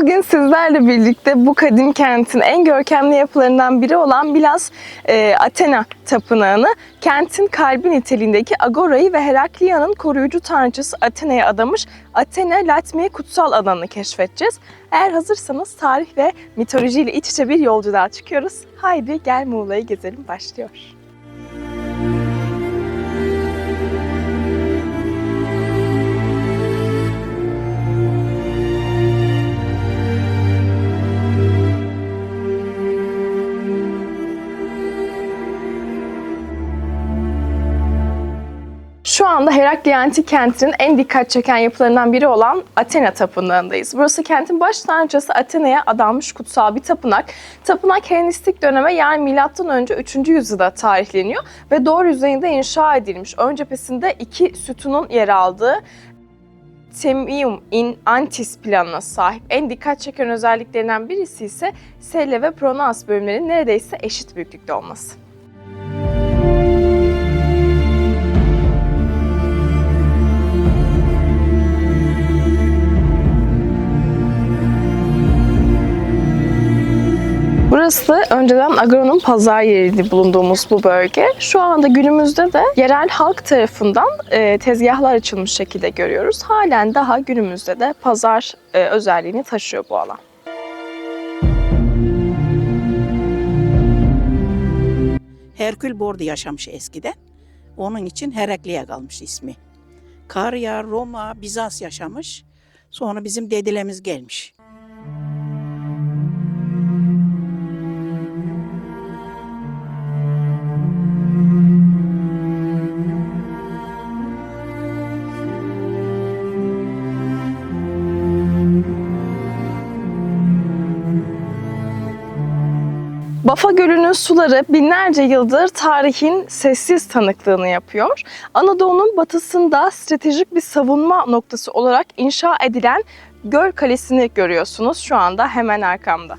Bugün sizlerle birlikte bu kadim kentin en görkemli yapılarından biri olan Bilas e, Athena Tapınağı'nı kentin kalbi niteliğindeki Agora'yı ve Heraklia'nın koruyucu tanrıçası Athena'ya adamış Athena Latmiye kutsal alanını keşfedeceğiz. Eğer hazırsanız tarih ve mitolojiyle iç içe bir yolculuğa çıkıyoruz. Haydi gel Muğla'yı gezelim başlıyor. Şu anda Herakliya Antik Kenti'nin en dikkat çeken yapılarından biri olan Athena Tapınağı'ndayız. Burası kentin baş tanrıçası Athena'ya adanmış kutsal bir tapınak. Tapınak Helenistik döneme yani önce 3. yüzyılda tarihleniyor ve doğru yüzeyinde inşa edilmiş. Ön cephesinde iki sütunun yer aldığı Temium in Antis planına sahip. En dikkat çeken özelliklerinden birisi ise Selle ve Pronaos bölümlerinin neredeyse eşit büyüklükte olması. Burası önceden Agron'un pazar yeriydi bulunduğumuz bu bölge. Şu anda günümüzde de yerel halk tarafından e, tezgahlar açılmış şekilde görüyoruz. Halen daha günümüzde de pazar e, özelliğini taşıyor bu alan. Herkül Bordu yaşamış eskiden. Onun için Herakliya kalmış ismi. Karya, Roma, Bizans yaşamış. Sonra bizim dedelerimiz gelmiş. Bafa Gölü'nün suları binlerce yıldır tarihin sessiz tanıklığını yapıyor. Anadolu'nun batısında stratejik bir savunma noktası olarak inşa edilen Göl Kalesi'ni görüyorsunuz şu anda hemen arkamda.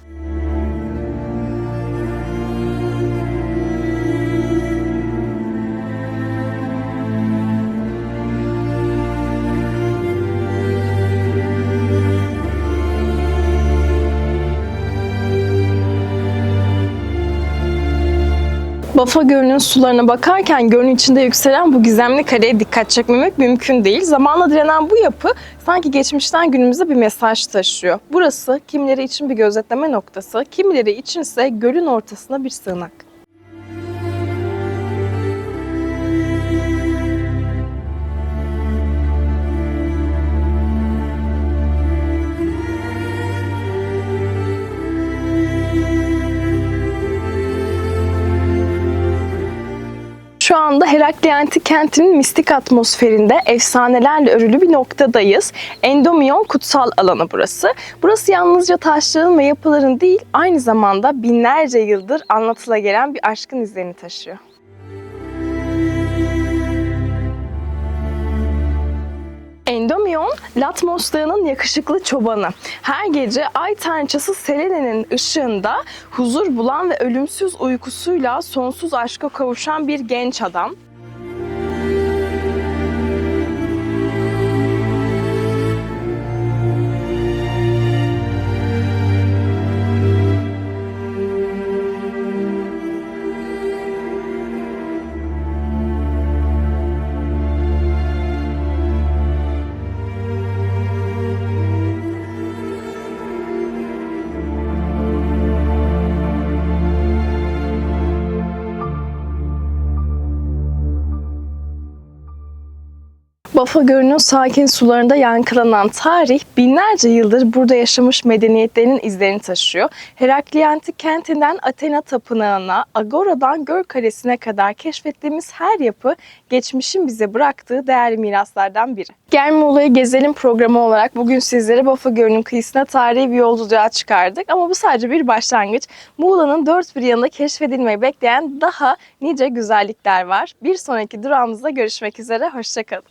Bafa Gölü'nün sularına bakarken gölün içinde yükselen bu gizemli kareye dikkat çekmemek mümkün değil. Zamanla direnen bu yapı sanki geçmişten günümüze bir mesaj taşıyor. Burası kimileri için bir gözetleme noktası, kimileri içinse gölün ortasına bir sığınak. Şu anda Herakliya Antik Kenti'nin mistik atmosferinde efsanelerle örülü bir noktadayız. Endomion kutsal alanı burası. Burası yalnızca taşların ve yapıların değil, aynı zamanda binlerce yıldır anlatıla gelen bir aşkın izlerini taşıyor. Endomion, Latmos Dağı'nın yakışıklı çobanı. Her gece ay tanrıçası Selene'nin ışığında huzur bulan ve ölümsüz uykusuyla sonsuz aşka kavuşan bir genç adam. Bafa Gölü'nün sakin sularında yankılanan tarih binlerce yıldır burada yaşamış medeniyetlerin izlerini taşıyor. Herakliya Antik Kenti'nden Athena Tapınağı'na, Agora'dan Göl Kalesi'ne kadar keşfettiğimiz her yapı geçmişin bize bıraktığı değerli miraslardan biri. Gel Muğla'yı gezelim programı olarak bugün sizleri Bafa Gölü'nün kıyısına tarihi bir yolculuğa çıkardık. Ama bu sadece bir başlangıç. Muğla'nın dört bir yanında keşfedilmeyi bekleyen daha nice güzellikler var. Bir sonraki durağımızda görüşmek üzere, hoşçakalın.